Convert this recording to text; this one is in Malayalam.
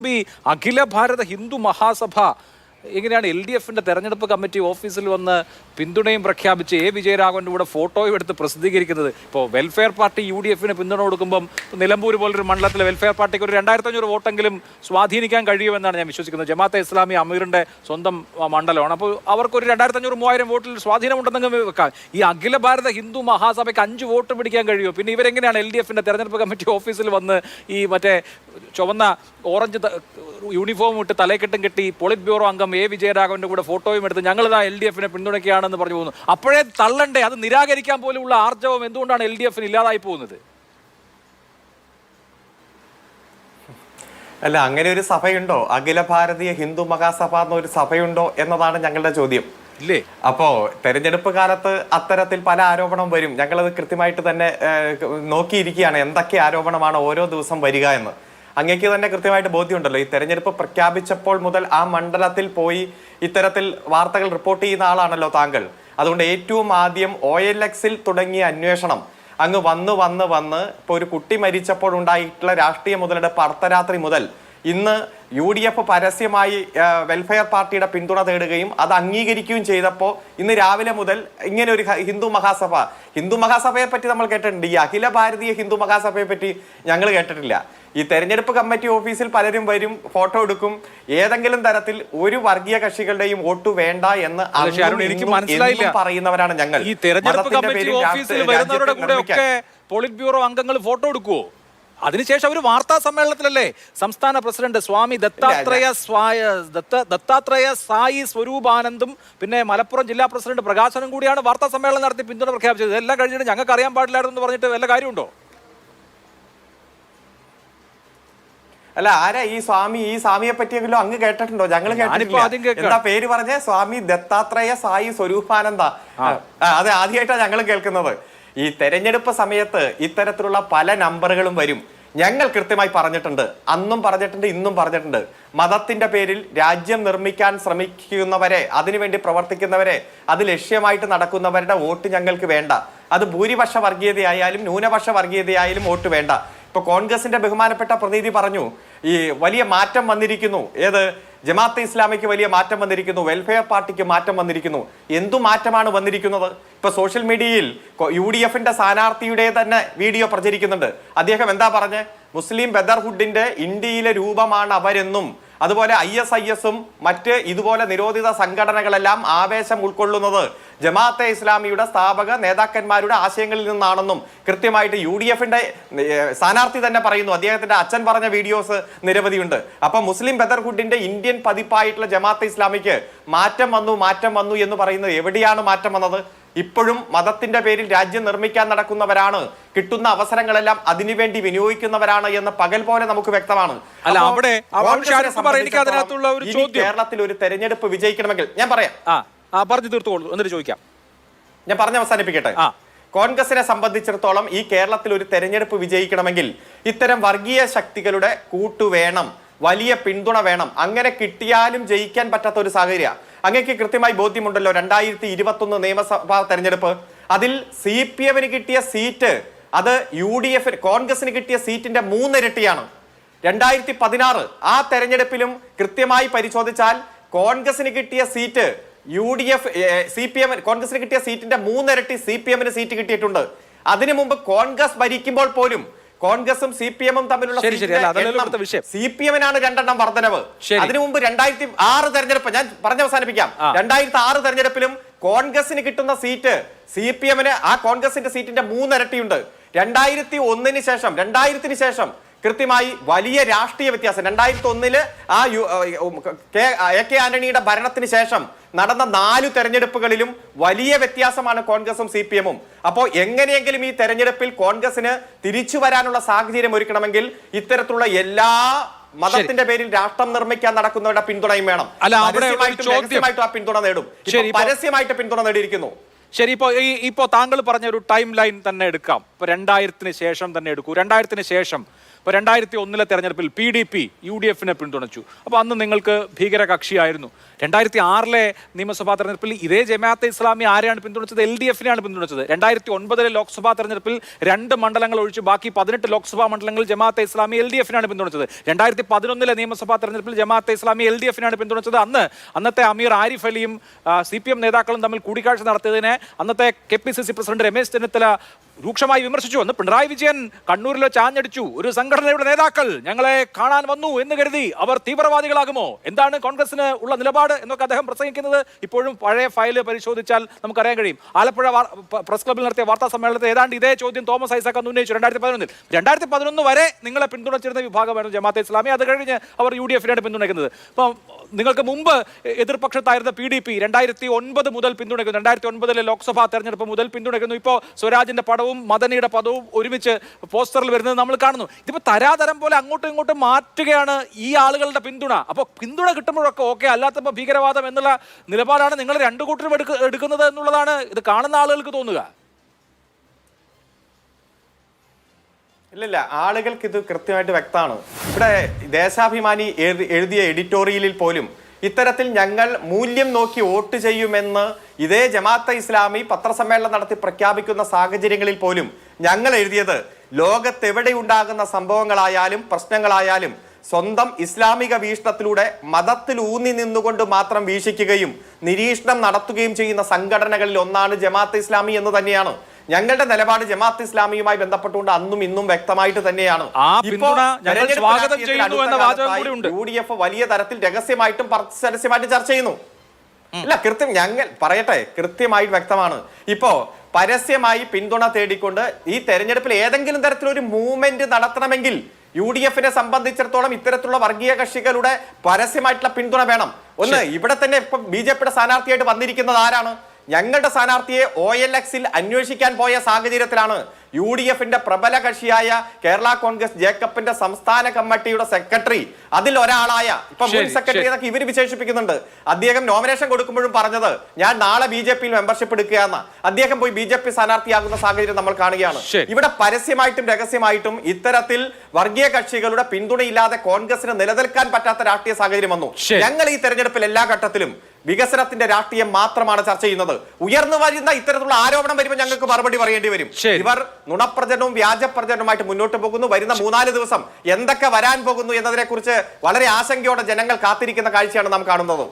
ഈ അഖില ഭാരത ഹിന്ദു മഹാസഭ എങ്ങനെയാണ് എൽ ഡി എഫിന്റെ തെരഞ്ഞെടുപ്പ് കമ്മിറ്റി ഓഫീസിൽ വന്ന് പിന്തുണയും പ്രഖ്യാപിച്ച് എ വിജയരാഘവന്റെ കൂടെ ഫോട്ടോയും എടുത്ത് പ്രസിദ്ധീകരിക്കുന്നത്? ഇപ്പോൾ വെൽഫെയർ പാർട്ടി യു ഡി എഫിന് പിന്തുണ കൊടുക്കുമ്പം നിലമ്പൂർ പോലൊരു മണ്ഡലത്തിലെ വെൽഫെയർ പാർട്ടിക്ക് ഒരു രണ്ടായിരത്തി അഞ്ഞൂറ് വോട്ടെങ്കിലും സ്വാധീനിക്കാൻ കഴിയുമെന്നാണ് ഞാൻ വിശ്വസിക്കുന്നത്. ജമാഅത്തെ ഇസ്ലാമി അമീറിന്റെ സ്വന്തം മണ്ഡലമാണ്. അപ്പോൾ അവർക്ക് ഒരു രണ്ടായിരത്തി അഞ്ഞൂറ് മൂവായിരം വോട്ടിൽ സ്വാധീനമുണ്ടെന്നെങ്കിൽ വെക്കാം. ഈ അഖില ഭാരത ഹിന്ദു മഹാസഭയ്ക്ക് അഞ്ച് വോട്ട് പിടിക്കാൻ കഴിയുമോ? പിന്നെ ഇവരെങ്ങനെയാണ് എൽ ഡി എഫിന്റെ തെരഞ്ഞെടുപ്പ് കമ്മിറ്റി ഓഫീസിൽ വന്ന് ഈ മറ്റേ ചുവന്ന ഓറഞ്ച് യൂണിഫോം ഇട്ട് തലക്കെട്ടും കെട്ടി പോളിറ്റ് ബ്യൂറോ അംഗം എ വിജയരാഘവന്റെ കൂടെ ഫോട്ടോയും എടുത്ത് ഞങ്ങളിതാ എൽ ഡി എഫിനെ പിന്തുണയ്ക്കുകയാണെന്ന് പറഞ്ഞു പോകുന്നു. അപ്പോഴേ തള്ളണ്ടേ? അത് നിരാകരിക്കാൻ പോലുള്ള ആർജവം എന്തുകൊണ്ടാണ് എൽ ഡി എഫിന് ഇല്ലാതായി പോകുന്നത്? അല്ല അങ്ങനെ ഒരു സഭയുണ്ടോ? അഖില ഭാരതീയ ഹിന്ദു മഹാസഭ എന്നൊരു സഭയുണ്ടോ എന്നതാണ് ഞങ്ങളുടെ ചോദ്യം. ഇല്ലേ? അപ്പോ തെരഞ്ഞെടുപ്പ് കാലത്ത് അത്തരത്തിൽ പല ആരോപണം വരും. ഞങ്ങളത് കൃത്യമായിട്ട് തന്നെ നോക്കിയിരിക്കുകയാണ്. എന്തൊക്കെ ആരോപണമാണ് ഓരോ ദിവസം വരിക എന്ന്. അങ്ങേക്ക് തന്നെ കൃത്യമായിട്ട് ബോധ്യമുണ്ടല്ലോ. ഈ തെരഞ്ഞെടുപ്പ് പ്രഖ്യാപിച്ചപ്പോൾ മുതൽ ആ മണ്ഡലത്തിൽ പോയി ഇത്തരത്തിൽ വാർത്തകൾ റിപ്പോർട്ട് ചെയ്യുന്ന ആളാണല്ലോ താങ്കൾ. അതുകൊണ്ട് ഏറ്റവും ആദ്യം ഒ എൽ എക്സിൽ തുടങ്ങിയ അന്വേഷണം. അങ്ങ് വന്ന് വന്ന് വന്ന് ഇപ്പോൾ ഒരു കുട്ടി മരിച്ചപ്പോൾ ഉണ്ടായിട്ടുള്ള രാഷ്ട്രീയ മുതലെടുപ്പ് അർദ്ധരാത്രി മുതൽ ഇന്ന് യു ഡി എഫ് പരസ്യമായി വെൽഫെയർ പാർട്ടിയുടെ പിന്തുണ തേടുകയും അത് അംഗീകരിക്കുകയും ചെയ്തപ്പോൾ ഇന്ന് രാവിലെ മുതൽ ഇങ്ങനെ ഒരു ഹിന്ദു മഹാസഭ ഹിന്ദു മഹാസഭയെ പറ്റി നമ്മൾ കേട്ടിട്ടുണ്ട്. ഈ അഖില ഭാരതീയ ഹിന്ദു മഹാസഭയെ പറ്റി ഞങ്ങൾ കേട്ടിട്ടില്ല. ഈ തെരഞ്ഞെടുപ്പ് കമ്മിറ്റി ഓഫീസിൽ പലരും വരും ഫോട്ടോ എടുക്കും. ഏതെങ്കിലും തരത്തിൽ ഒരു വർഗീയ കക്ഷികളുടെയും വോട്ട് വേണ്ട എന്ന് എനിക്ക് മനസ്സിലായില്ല. പറയുന്നവരാണ് ഞങ്ങൾ. ഈ തെരഞ്ഞെടുപ്പ് കമ്മിറ്റി ഓഫീസിൽ വരുന്നവരുടെ കൂടെ ഒക്കെ പോളിറ്റ് ബ്യൂറോ അംഗങ്ങൾ ഫോട്ടോ എടുക്കുവോ? അതിനുശേഷം അവർ വാർത്താ സമ്മേളനത്തിലല്ലേ? സംസ്ഥാന പ്രസിഡന്റ് സ്വാമി ദത്താത്രേയ സ്വായ ദത്ത ദത്താത്രേയ സായി സ്വരൂപാനന്ദും പിന്നെ മലപ്പുറം ജില്ലാ പ്രസിഡന്റ് പ്രകാശനും കൂടിയാണ് വാർത്താ സമ്മേളനം നടത്തി പിന്തുണ പ്രഖ്യാപിച്ചത്. എല്ലാം കഴിഞ്ഞിട്ട് ഞങ്ങൾക്ക് അറിയാൻ പാടില്ലായിരുന്നു എന്ന് പറഞ്ഞിട്ട് വല്ല കാര്യമുണ്ടോ? അല്ല ആരാ ഈ സ്വാമി? ഈ സ്വാമിയെ പറ്റിയെങ്കിലും അങ്ങ് കേട്ടിട്ടുണ്ടോ? ഞങ്ങൾ കേട്ടിട്ടില്ല. എന്താ പേര് പറഞ്ഞേ? സ്വാമി ദത്താത്രേയ സായി സ്വരൂപാനന്ദ. അതെ ആദ്യമായിട്ടാണ് ഞങ്ങൾ കേൾക്കുന്നത്. ഈ തെരഞ്ഞെടുപ്പ് സമയത്ത് ഇത്തരത്തിലുള്ള പല നമ്പറുകളും വരും. ഞങ്ങൾ കൃത്യമായി പറഞ്ഞിട്ടുണ്ട്. അന്നും പറഞ്ഞിട്ടുണ്ട് ഇന്നും പറഞ്ഞിട്ടുണ്ട്. മതത്തിന്റെ പേരിൽ രാജ്യം നിർമ്മിക്കാൻ ശ്രമിക്കുന്നവരെ അതിനുവേണ്ടി പ്രവർത്തിക്കുന്നവരെ അത് ലക്ഷ്യമായിട്ട് നടക്കുന്നവരുടെ വോട്ട് ഞങ്ങൾക്ക് വേണ്ട. അത് ഭൂരിപക്ഷ വർഗീയതയായാലും ന്യൂനപക്ഷ വർഗീയതയായാലും വോട്ട് വേണ്ട. ഇപ്പൊ കോൺഗ്രസിന്റെ ബഹുമാനപ്പെട്ട പ്രതിനിധി പറഞ്ഞു ഈ വലിയ മാറ്റം വന്നിരിക്കുന്നു. ഏത്? ജമാഅത്തെ ഇസ്ലാമിക്ക് വലിയ മാറ്റം വന്നിരിക്കുന്നു. വെൽഫെയർ പാർട്ടിക്ക് മാറ്റം വന്നിരിക്കുന്നു. എന്തു മാറ്റമാണ് വന്നിരിക്കുന്നത്? ഇപ്പൊ സോഷ്യൽ മീഡിയയിൽ യു ഡി എഫിന്റെ സ്ഥാനാർത്ഥിയുടെ തന്നെ വീഡിയോ പ്രചരിക്കുന്നുണ്ട്. അദ്ദേഹം എന്താ പറഞ്ഞ്? മുസ്ലിം ബ്രദർഹുഡിന്റെ ഇന്ത്യയിലെ രൂപമാണ് അവരെന്നും അതുപോലെ ഐ എസ് ഐ എസും മറ്റ് ഇതുപോലെ നിരോധിത സംഘടനകളെല്ലാം ആവേശം ഉൾക്കൊള്ളുന്നത് ജമാഅത്തെ ഇസ്ലാമിയുടെ സ്ഥാപക നേതാക്കന്മാരുടെ ആശയങ്ങളിൽ നിന്നാണെന്നും കൃത്യമായിട്ട് യു ഡി എഫിന്റെ സ്ഥാനാർത്ഥി തന്നെ പറയുന്നു. അദ്ദേഹത്തിന്റെ അച്ഛൻ പറഞ്ഞ വീഡിയോസ് നിരവധിയുണ്ട്. അപ്പൊ മുസ്ലിം ബ്രദർഹുഡിന്റെ ഇന്ത്യൻ പതിപ്പായിട്ടുള്ള ജമാഅത്തെ ഇസ്ലാമിക്ക് മാറ്റം വന്നു മാറ്റം വന്നു എന്ന് പറയുന്നത് എവിടെയാണ് മാറ്റം വന്നത്? ഇപ്പോഴും മതത്തിന്റെ പേരിൽ രാജ്യം നിർമ്മിക്കാൻ നടക്കുന്നവരാണ്. കിട്ടുന്ന അവസരങ്ങളെല്ലാം അതിനുവേണ്ടി വിനിയോഗിക്കുന്നവരാണ് എന്ന് പകൽ പോലെ നമുക്ക് വ്യക്തമാണ്. കേരളത്തിൽ ഒരു തെരഞ്ഞെടുപ്പ് വിജയിക്കണമെങ്കിൽ ഞാൻ പറയാം. പറഞ്ഞു തീർത്തോളൂ എന്നിട്ട് ചോദിക്കാം. ഞാൻ പറഞ്ഞ് അവസാനിപ്പിക്കട്ടെ. കോൺഗ്രസിനെ സംബന്ധിച്ചിടത്തോളം ഈ കേരളത്തിൽ ഒരു തെരഞ്ഞെടുപ്പ് വിജയിക്കണമെങ്കിൽ ഇത്തരം വർഗീയ ശക്തികളുടെ കൂട്ടു വേണം വലിയ പിന്തുണ വേണം. അങ്ങനെ കിട്ടിയാലും ജയിക്കാൻ പറ്റാത്ത ഒരു സാഹചര്യം. അങ്ങേക്ക് കൃത്യമായി ബോധ്യമുണ്ടല്ലോ രണ്ടായിരത്തി ഇരുപത്തി ഒന്ന് നിയമസഭാ തെരഞ്ഞെടുപ്പ്. അതിൽ സി പി എമ്മിന് കിട്ടിയ സീറ്റ് അത് യു ഡി എഫിന് കോൺഗ്രസിന് കിട്ടിയ സീറ്റിന്റെ മൂന്നിരട്ടിയാണ്. രണ്ടായിരത്തി പതിനാറ് ആ തെരഞ്ഞെടുപ്പിലും കൃത്യമായി പരിശോധിച്ചാൽ കോൺഗ്രസിന് കിട്ടിയ seat U D F C P M കോൺഗ്രസിന് കിട്ടിയ സീറ്റിന്റെ മൂന്നിരട്ടി സി പി എമ്മിന് സീറ്റ് കിട്ടിയിട്ടുണ്ട്. അതിനു മുമ്പ് കോൺഗ്രസ് ഭരിക്കുമ്പോൾ പോലും കോൺഗ്രസും സി പി എമ്മും തമ്മിലുള്ള വിഷയം. സി പി എമ്മിനാണ് രണ്ടെണ്ണം വർധനവ്. അതിനു മുമ്പ് രണ്ടായിരത്തി ആറ് തെരഞ്ഞെടുപ്പ് ഞാൻ പറഞ്ഞ് അവസാനിപ്പിക്കാം. രണ്ടായിരത്തി ആറ് തെരഞ്ഞെടുപ്പിലും കോൺഗ്രസിന് കിട്ടുന്ന സീറ്റ് സി പി എമ്മിന് ആ കോൺഗ്രസിന്റെ സീറ്റിന്റെ മൂന്നിരട്ടിയുണ്ട് രണ്ടായിരത്തി ഒന്നിന് ശേഷം രണ്ടായിരത്തിന് ശേഷം കൃത്യമായി വലിയ രാഷ്ട്രീയ വ്യത്യാസം. രണ്ടായിരത്തി ഒന്നിൽ ആ യു കെ എ കെ ആന്റണിയുടെ ഭരണത്തിന് ശേഷം നടന്ന നാലു തെരഞ്ഞെടുപ്പുകളിലും വലിയ വ്യത്യാസമാണ് കോൺഗ്രസും സി പി എമ്മും. അപ്പോൾ എങ്ങനെയെങ്കിലും ഈ തെരഞ്ഞെടുപ്പിൽ കോൺഗ്രസിന് തിരിച്ചു വരാനുള്ള സാഹചര്യം ഒരുക്കണമെങ്കിൽ ഇത്തരത്തിലുള്ള എല്ലാ മതത്തിന്റെ പേരിൽ രാഷ്ട്രം നിർമ്മിക്കാൻ നടക്കുന്നവരുടെ പിന്തുണയും വേണം. അല്ല, പരസ്യമായിട്ട് ആ പിന്തുണ നേടും. ഇപ്പൊ- പരസ്യമായിട്ട് പിന്തുണ നേടിയിരിക്കുന്നു. ശരി ഇപ്പോ ഈ ഇപ്പോ താങ്കൾ പറഞ്ഞ ഒരു ടൈം ലൈൻ തന്നെ എടുക്കാം. ഇപ്പോൾ രണ്ടായിരത്തിന് ശേഷം തന്നെ എടുക്കൂ. രണ്ടായിരത്തിന് ശേഷം ഇപ്പോൾ രണ്ടായിരത്തി ഒന്നിലെ തെരഞ്ഞെടുപ്പിൽ P D P U D എഫിനെ പിന്തുണച്ചു. അപ്പോൾ അന്ന് നിങ്ങൾക്ക് ഭീകര കക്ഷിയായിരുന്നു രണ്ടായിരത്തി ആറിലെ നിയമസഭാ തെരഞ്ഞെടുപ്പിൽ ഇതേ ജമാഅത്തെ ഇസ്ലാമി ആരെയാണ് പിന്തുണച്ചത്? L D എഫിനെയാണ് പിന്തുണച്ചത്. രണ്ടായിരത്തി ഒൻപതിലെ ലോക്സഭാ തെരഞ്ഞെടുപ്പിൽ രണ്ട് മണ്ഡലങ്ങൾ ഒഴിച്ച് ബാക്കി പതിനെട്ട് ലോക്സഭാ മണ്ഡലങ്ങൾ ജമാഅത്തെ ഇസ്ലാമി എൽ ഡി എഫിനാണ് പിന്തുണച്ചത്. രണ്ടായിരത്തി പതിനൊന്നിലെ നിയമസഭാ തെരഞ്ഞെടുപ്പിൽ ജമാഅത്തെ ഇസ്ലാമി എൽ ഡി എഫിനാണ് പിന്തുണച്ചത്. അന്ന് അന്നത്തെ അമീർ ആരിഫ് അലിയും സി പി എം നേതാക്കളും തമ്മിൽ കൂടിക്കാഴ്ച നടത്തിയതിനെ അന്നത്തെ K P C C president Ramesh Chennithala രൂക്ഷമായി വിമർശിച്ചു അന്ന് പിണറായി വിജയൻ കണ്ണൂരിൽ ചാഞ്ഞടിച്ചു. ഒരു സംഘടനയുടെ നേതാക്കൾ ഞങ്ങളെ കാണാൻ വന്നു എന്ന് കരുതി അവർ തീവ്രവാദികളാകുമോ? എന്താണ് കോൺഗ്രസിന് ഉള്ള നിലപാട് എന്നൊക്കെ അദ്ദേഹം പ്രസംഗിക്കുന്നത്? ഇപ്പോഴും പഴയ ഫയൽ പരിശോധിച്ചാൽ നമുക്കറിയാൻ കഴിയും. ആലപ്പുഴ പ്രസ് ക്ലബ്ബിൽ നടത്തിയ വാർത്താ സമ്മേളനത്തിൽ ഏതാണ്ട് ഇതേ ചോദ്യം തോമസ് ഐസക് അന്ന് ഉന്നയിച്ചു രണ്ടായിരത്തി പതിനൊന്നിൽ രണ്ടായിരത്തി പതിനൊന്ന് വരെ നിങ്ങളെ പിന്തുണച്ചിരുന്ന വിഭാഗമായിരുന്നു ജമാഅത്തെ ഇസ്ലാമി. അത് കഴിഞ്ഞ് അവർ യു ഡി എഫിനാണ് പിന്തുണയ്ക്കുന്നത്. അപ്പം നിങ്ങൾക്ക് മുമ്പ് എതിർപക്ഷത്തായിരുന്ന പി ഡി പി രണ്ടായിരത്തി ഒൻപത് മുതൽ പിന്തുണയ്ക്കുന്നു. രണ്ടായിരത്തി ഒൻപതിലെ ലോക്സഭാ തെരഞ്ഞെടുപ്പ് മുതൽ പിന്തുണയ്ക്കുന്നു. ഇപ്പോൾ സ്വരാജിന്റെ പടവും മദനിയുടെ പദവും ഒരുമിച്ച് പോസ്റ്ററിൽ വരുന്നത് നമ്മൾ കാണുന്നു. ഇതിപ്പോൾ തരാതരം പോലെ അങ്ങോട്ടും ഇങ്ങോട്ടും മാറ്റുകയാണ് ഈ ആളുകളുടെ പിന്തുണ. അപ്പോൾ പിന്തുണ കിട്ടുമ്പോഴൊക്കെ ഓക്കെ അല്ലാത്തപ്പോൾ ഭീകരവാദം എന്നുള്ള നിലപാടാണ് നിങ്ങൾ രണ്ടു കൂട്ടരും എടുക്ക എടുക്കുന്നത് എന്നുള്ളതാണ് ഇത് കാണുന്ന ആളുകൾക്ക് തോന്നുക. ഇല്ലില്ല ആളുകൾക്ക് ഇത് കൃത്യമായിട്ട് വ്യക്തമാണ്? ഇവിടെ ദേശാഭിമാനി എഴുതിയ എഡിറ്റോറിയലിൽ പോലും ഇത്തരത്തിൽ ഞങ്ങൾ മൂല്യം നോക്കി വോട്ട് ചെയ്യുമെന്ന് ഇതേ ജമാഅത്തെ ഇസ്ലാമി പത്രസമ്മേളനം നടത്തി പ്രഖ്യാപിക്കുന്ന സാഹചര്യങ്ങളിൽ പോലും ഞങ്ങൾ എഴുതിയത് ലോകത്തെവിടെ ഉണ്ടാകുന്ന സംഭവങ്ങളായാലും പ്രശ്നങ്ങളായാലും സ്വന്തം ഇസ്ലാമിക വീക്ഷണത്തിലൂടെ മതത്തിൽ ഊന്നി നിന്നുകൊണ്ട് മാത്രം വീക്ഷിക്കുകയും നിരീക്ഷണം നടത്തുകയും ചെയ്യുന്ന സംഘടനകളിൽ ഒന്നാണ് ജമാഅത്ത് ഇസ്ലാമി എന്ന് തന്നെയാണ്. ഞങ്ങളുടെ നിലപാട് ജമാഅത്ത് ഇസ്ലാമിയുമായി ബന്ധപ്പെട്ടുകൊണ്ട് അന്നും ഇന്നും വ്യക്തമായിട്ട് തന്നെയാണ്. യു ഡി എഫ് വലിയ തരത്തിൽ രഹസ്യമായിട്ടും പരസ്യമായിട്ടും ചർച്ച ചെയ്യുന്നു. അല്ല കൃത്യം ഞങ്ങൾ പറയട്ടെ കൃത്യമായിട്ട് വ്യക്തമാണ്. ഇപ്പോ പരസ്യമായി പിന്തുണ തേടിക്കൊണ്ട് ഈ തെരഞ്ഞെടുപ്പിൽ ഏതെങ്കിലും തരത്തിലൊരു മൂവ്മെന്റ് നടത്തണമെങ്കിൽ യു ഡി എഫിനെ സംബന്ധിച്ചിടത്തോളം ഇത്തരത്തിലുള്ള വർഗീയ കക്ഷികളുടെ പരസ്യമായിട്ടുള്ള പിന്തുണ വേണം. ഒന്ന് ഇവിടെ തന്നെ ഇപ്പൊ ബി ജെ പിയുടെ സ്ഥാനാർത്ഥിയായിട്ട് വന്നിരിക്കുന്നത് ആരാണ്? ഞങ്ങളുടെ സ്ഥാനാർത്ഥിയെ ഒ എൽ എക്സിൽ അന്വേഷിക്കാൻ പോയ സാഹചര്യത്തിലാണ് യു ഡി എഫിന്റെ പ്രബല കക്ഷിയായ കേരള കോൺഗ്രസ് ജേക്കബിന്റെ സംസ്ഥാന കമ്മിറ്റിയുടെ സെക്രട്ടറി. അതിൽ ഒരാളായ ഇപ്പൊ മുൻ സെക്രട്ടറി എന്നൊക്കെ ഇവർ വിശേഷിപ്പിക്കുന്നുണ്ട്. അദ്ദേഹം നോമിനേഷൻ കൊടുക്കുമ്പോഴും പറഞ്ഞത് ഞാൻ നാളെ ബി ജെ പിയിൽ മെമ്പർഷിപ്പ് എടുക്കുകയെന്ന് അദ്ദേഹം പോയി ബി ജെ പി സ്ഥാനാർത്ഥിയാകുന്ന സാഹചര്യം നമ്മൾ കാണുകയാണ്. ഇവിടെ പരസ്യമായിട്ടും രഹസ്യമായിട്ടും ഇത്തരത്തിൽ വർഗീയ കക്ഷികളുടെ പിന്തുണയില്ലാതെ കോൺഗ്രസിന് നിലനിൽക്കാൻ പറ്റാത്ത രാഷ്ട്രീയ സാഹചര്യം വന്നു. ഞങ്ങൾ ഈ തെരഞ്ഞെടുപ്പിൽ എല്ലാ ഘട്ടത്തിലും വികസനത്തിന്റെ രാഷ്ട്രീയം മാത്രമാണ് ചർച്ച ചെയ്യുന്നത്. ഉയർന്നു വരുന്ന ഇത്തരത്തിലുള്ള ആരോപണം വരുമ്പോൾ ഞങ്ങൾക്ക് മറുപടി പറയേണ്ടി വരും. ഇവർ നുണപ്രചരണവും വ്യാജപ്രചരണവുമായിട്ട് മുന്നോട്ട് പോകുന്നു. വരുന്ന മൂന്നാൽ ദിവസം എന്തൊക്കെ വരാൻ പോകുന്നു എന്നതിനെ കുറിച്ച് വളരെ ആശങ്കയോടെ ജനങ്ങൾ കാത്തിരിക്കുന്ന കാഴ്ചയാണ് നാം കാണുന്നത്.